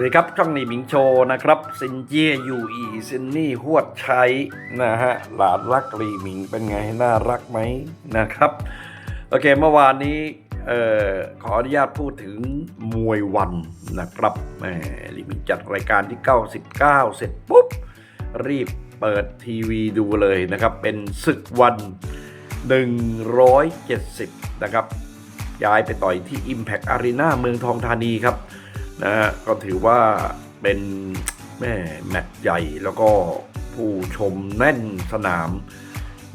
วัสดีครับ ช่องนี้มิงโชนะครับซินเจียยูอีซินนี่หวดใช้นะฮะหลานรักลีหมิงเป็นไงน่ารักไหมนะครับ โอเคเมื่อวานนี้ออขออนุญาตพูดถึงมวยวันนะครับแหมลีมิงจัดรายการที่ 99 เสร็จปุ๊บ รีบเปิดทีวีดูเลยนะครับ เป็นศึกวัน 170 นะครับ ย้ายไปต่อยที่ Impact Arena เมืองทองธานีครับ นะฮะก็ถือว่าเป็นแม่แมตช์ใหญ่แล้วก็ผู้ชมแน่นสนาม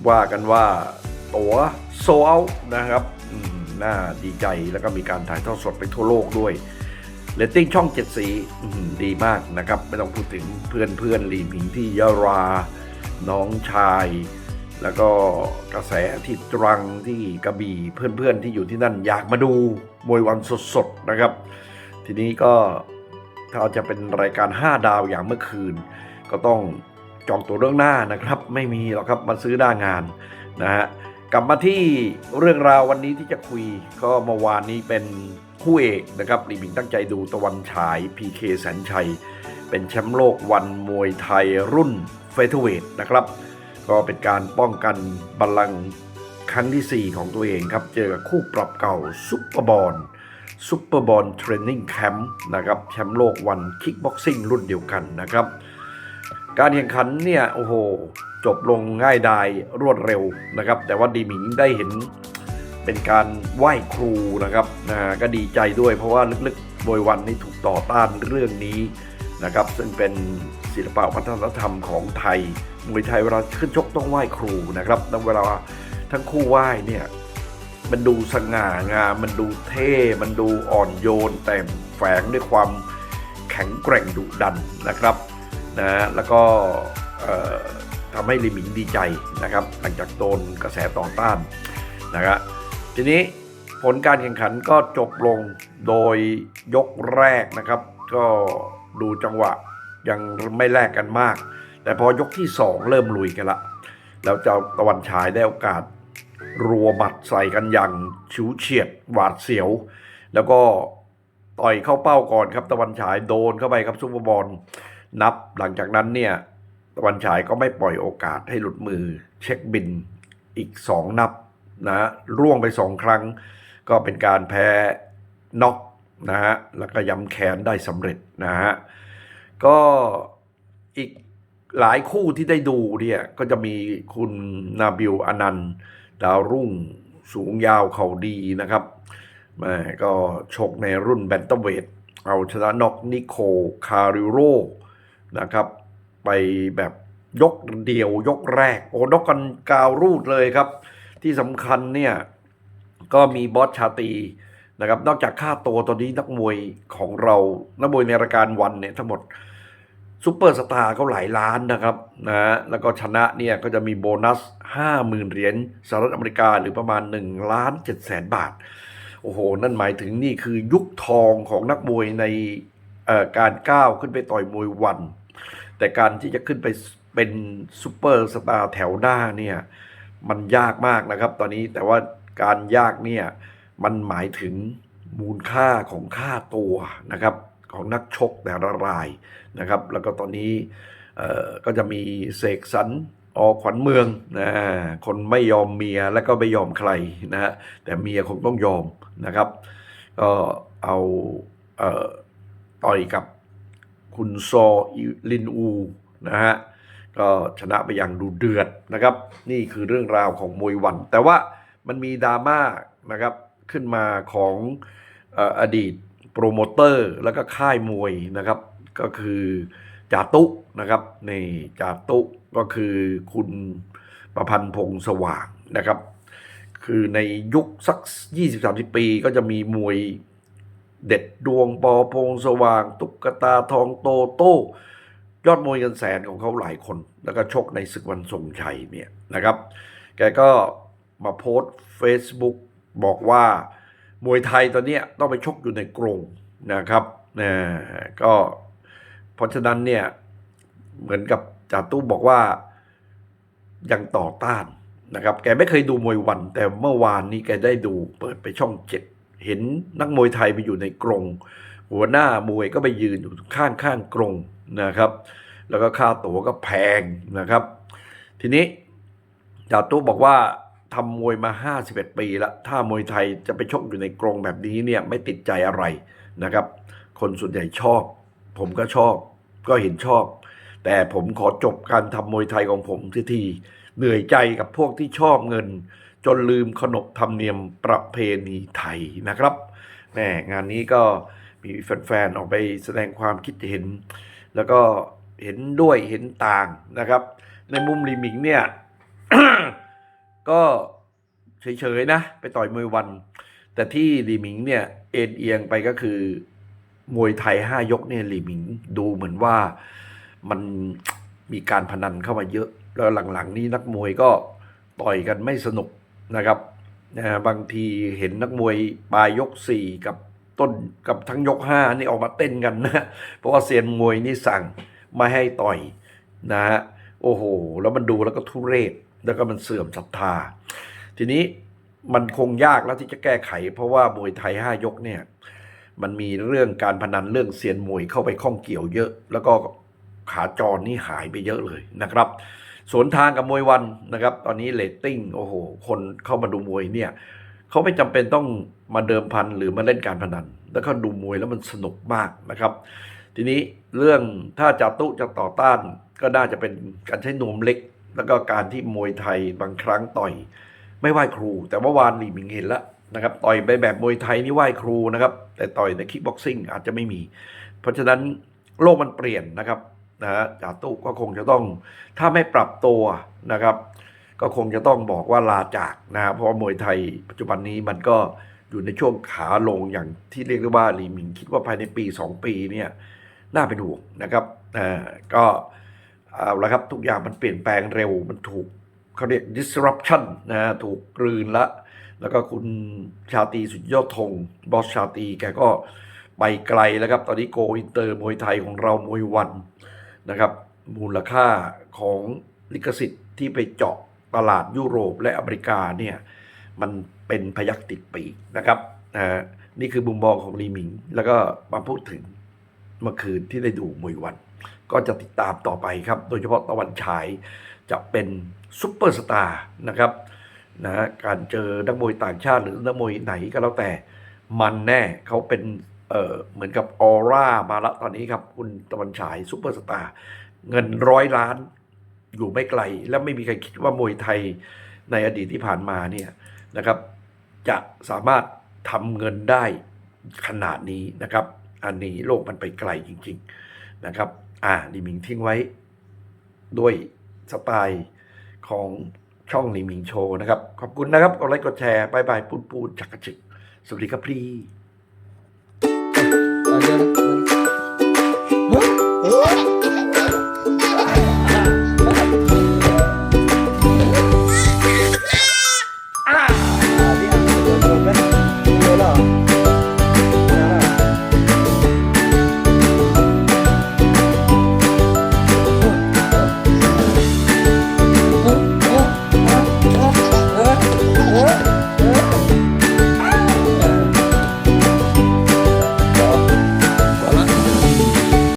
ว่ากันว่าตัวโซลนะครับน่าดีใจแล้วก็มีการถ่ายทอดสดไปทั่วโลกด้วยเรตติ้งช่องเจ็ดสีดีมากนะครับ ไม่ต้องพูดถึงเพื่อนเพื่อนลีมิงที่ยะรา น้องชาย แล้วก็กระแสที่ตรังที่กระบี่เพื่อนๆที่อยู่ที่นั่นอยากมาดูมวยวันสดๆนะครับ ทีนี้ก็ถ้าจะเป็นรายการ 5 ดาวอย่างเมื่อคืน ก็ต้องจองตัวเรื่องหน้านะครับ ไม่มีหรอกครับมาซื้อหน้างานนะฮะกลับมาที่เรื่องราววันนี้ที่จะคุย ก็เมื่อวานนี้เป็นคู่เอกนะครับลีบิงตั้งใจดูตะวันฉาย PK แสนชัย เป็นแชมป์โลกวันมวยไทยรุ่นเฟเธอร์เวทนะครับ ก็เป็นการป้องกันบัลลังก์ครั้งทีสี่4 ของตัวเองครับ เจอกับคู่ปรับเก่าซุปเปอร์บอล ซุปเปอร์บอลเทรนนิ่งแคมป์นะครับแชมป์โลกวันคิกบ็อกซิ่งรุ่นเดียวกันนะครับ การแข่งขันเนี่ยโอ้โหจบลงง่ายดายรวดเร็วนะครับ แต่ว่าดีหมิงได้เห็นเป็นการไหว้ครูนะครับนะก็ดีใจด้วยเพราะว่าลึกๆโดยวันนี้ถูกต่อต้านเรื่องนี้นะครับ ซึ่งเป็นศิลปะวัฒนธรรมของไทยมวยไทยเวลาขึ้นชกต้องไหว้ครูนะครับแล้วเวลาทั้งคู่ไหว้เนี่ย มันดูสง่างามมันดูเท่ มันดูอ่อนโยน แต่แฝงด้วยความแข็งแกร่งดุดันนะครับนะแล้วก็ทำให้ลิมิงดีใจนะครับ หลังจากโดนกระแสต่อต้านนะครับทีนี้ผลการแข่งขันก็จบลงโดยยกแรกนะครับ ก็ดูจังหวะยังไม่แลกกันมาก แต่พอยกที่ 2 เริ่มลุยกันละแล้วเจ้าตะวันฉายได้โอกาส รัวบัดใส่กันอย่างฉิวเฉียดหวาดเสียว แล้วก็ต่อยเข้าเป้าก่อนครับ ตะวันฉายโดนเข้าไปครับซุปเปอร์บอลนับหลังจากนั้นเนี่ยตะวันฉายก็ไม่ปล่อยโอกาสให้หลุดมือ เช็คบินอีก2นับนะร่วงไป2ครั้ง ก็เป็นการแพ้น็อกนะฮะแล้วก็ย้ำแขนได้สำเร็จนะฮะก็อีกหลายคู่ที่ได้ดูเนี่ยก็จะมีคุณนาบิลอนันต์ ดาวรุ่งสูงยาวเข่าดีนะครับแม่ก็ชกในรุ่นแบนตัมเวทเอาชนะน็อกนิโคคาริโรนะครับ ไปแบบยกเดียวยกแรก โอ้นกกันกาวรูดเลยครับ ที่สำคัญเนี่ย ก็มีบอสชาตีนะครับ นอกจากค่าตัวตอนนี้นักมวยของเรา นักมวยในรายการวันเนี่ยทั้งหมด ซูเปอร์สตาร์เขาหลายล้านนะครับนะแล้วก็ชนะเนี่ยก็จะมีโบนัส 50,000 เหรียญสหรัฐอเมริกาหรือประมาณ1ล้าน7แสนบาท โอ้โห นั่นหมายถึงนี่คือยุคทองของนักมวยในการก้าวขึ้นไปต่อยมวยวัน แต่การที่จะขึ้นไปเป็นซูเปอร์สตาร์แถวหน้าเนี่ยมันยากมากนะครับ ตอนนี้แต่ว่าการยากเนี่ยมันหมายถึงมูลค่าของค่าตัวนะครับ ของนักชกแต่ละรายนะครับ แล้วก็ตอนนี้ก็จะมีเสกสรรออขวัญเมืองนะคนไม่ยอมเมียแล้วก็ไม่ยอมใครนะฮะแต่เมียคงต้องยอมนะครับ ก็เอาเออต่อยกับคุณซอลินอูนะฮะก็ชนะไปอย่างดูเดือดนะครับ นี่คือเรื่องราวของมวยวัน แต่ว่ามันมีดราม่านะครับขึ้นมาของอออดีต โปรโมเตอร์แล้วก็ค่ายมวยนะครับ ก็คือจาตุนะครับนี่จาตุก็คือคุณประพันธ์พงษ์สว่างนะครับ คือในยุคสัก 20-30 ปีก็จะมีมวยเด็ดดวงปอพงสว่าง ตุ๊กตาทองโตโต้ยอดมวยเงินแสนของเขาหลายคน แล้วก็ชกในศึกวันทรงชัยเนี่ยนะครับ แกก็มาโพสต์ Facebook บอกว่า มวยไทยตอนนี้ต้องไปชกอยู่ในกรงนะครับนะก็เพราะฉะนั้นเนี่ยเหมือนกับจ่าตู้บอกว่ายังต่อต้านนะครับ แกไม่เคยดูมวยวัน แต่เมื่อวานนี้แกได้ดูเปิดไปช่องเจ็ดเห็นนักมวยไทยไปอยู่ในกรง หัวหน้ามวยก็ไปยืนอยู่ข้างข้างกรงนะครับ แล้วก็ค่าตั๋วก็แพงนะครับ ทีนี้จ่าตุบอกว่า ทำมวยมา 51 ปีแล้วถ้ามวยไทยจะไปชกอยู่ในกรงแบบนี้เนี่ยไม่ติดใจอะไรนะครับ คนส่วนใหญ่ชอบ ผมก็ชอบก็เห็นชอบ แต่ผมขอจบการทำมวยไทยของผมทีที เหนื่อยใจกับพวกที่ชอบเงิน จนลืมขนบธรรมเนียมประเพณีไทยนะครับแหมงานนี้ก็มีแฟนๆออกไปแสดงความคิดเห็น แล้วก็เห็นด้วยเห็นต่างนะครับ ในมุมลีมิงเนี่ย ก็เฉยๆนะ ไปต่อยมวยวัน แต่ที่ลีหมิงเนี่ยเอ็นเอียงไปก็คือ มวยไทยห้ายกเนี่ยลีหมิงดูเหมือนว่ามันมีการพนันเข้ามาเยอะ แล้วหลังๆ นี้นักมวยก็ต่อยกันไม่สนุกนะครับนะบางทีเห็นนักมวยปลายยกสี่กับต้นกับทั้งยกห้านี่ออกมาเต้นกันนะ เพราะว่าเซียนมวยนี่สั่งไม่ให้ต่อยนะฮะโอ้โห แล้วมันดูแล้วก็ทุเรศ แล้วก็มันเสื่อมศรัทธา ทีนี้มันคงยากแล้วที่จะแก้ไข เพราะว่ามวยไทยห้ายกเนี่ย มันมีเรื่องการพนันเรื่องเซียนมวยเข้าไปข้องเกี่ยวเยอะ แล้วก็ขาจรนี่หายไปเยอะเลยนะครับสวนทางกับมวยวันนะครับ ตอนนี้เลตติ้งโอ้โห คนเข้ามาดูมวยเนี่ยเขาไม่จำเป็นต้องมาเดิมพันหรือมาเล่นการพนัน แล้วก็ดูมวยแล้วมันสนุกมากนะครับ ทีนี้เรื่องถ้าจาตุจะต่อต้านก็น่าจะเป็นการใช้นวมเล็ก แล้วก็การที่มวยไทยบางครั้งต่อยไม่ไหว้ครู แต่เมื่อวานหลีหมิงเห็นแล้วนะครับต่อยไปแบบมวยไทยนี่ไหว้ครูนะครับ แต่ต่อยในคิกบ็อกซิ่งอาจจะไม่มี เพราะฉะนั้นโลกมันเปลี่ยนนะครับนะฮะจาตุก็คงจะต้องถ้าไม่ปรับตัวนะครับ ก็คงจะต้องบอกว่าลาจากนะเพราะมวยไทยปัจจุบันนี้มันก็อยู่ในช่วงขาลงอย่างที่เรียกได้ว่าลีมิงคิดว่าภายในปี 2 ปีเนี่ยน่าเป็นห่วงนะครับอ่าก็ เอาละครับทุกอย่างมันเปลี่ยนแปลงเร็วมันถูกเขาเรียก disruption นะฮะถูกกลืนละ แล้วก็คุณชาตีสุดยอดธงบอสชาตีแกก็ไปไกลแล้วครับ ตอนนี้โกอินเตอร์มวยไทยของเรามวยวันนะครับ มูลค่าของลิขสิทธิ์ที่ไปเจาะตลาดยุโรปและอเมริกาเนี่ยมันเป็นพยักติดปีกนะครับอ่านี่คือมุมมองของลีหมิง แล้วก็มาพูดถึงเมื่อคืนที่ได้ดูมวยวัน ก็จะติดตามต่อไปครับ โดยเฉพาะตะวันฉายจะเป็นซุปเปอร์สตาร์นะครับนะฮะการเจอนักมวยต่างชาติหรือนักมวยไหนก็แล้วแต่มันแน่เขาเป็นเออเหมือนกับออร่ามาละตอนนี้ครับ คุณตะวันฉายซุปเปอร์สตาร์เงินร้อยล้านอยู่ไม่ไกล และไม่มีใครคิดว่ามวยไทยในอดีตที่ผ่านมาเนี่ยนะครับ จะสามารถทำเงินได้ขนาดนี้นะครับ อันนี้โลกมันไปไกลจริง ๆนะครับ อ่าลีหมิงทิ้งไว้ ด้วยสไตล์ของช่องลีหมิงโชว์นะครับ ขอบคุณนะครับกดไลค์กดแชร์บายบายปูนปูนจักรจิกสวัสดีครับพี่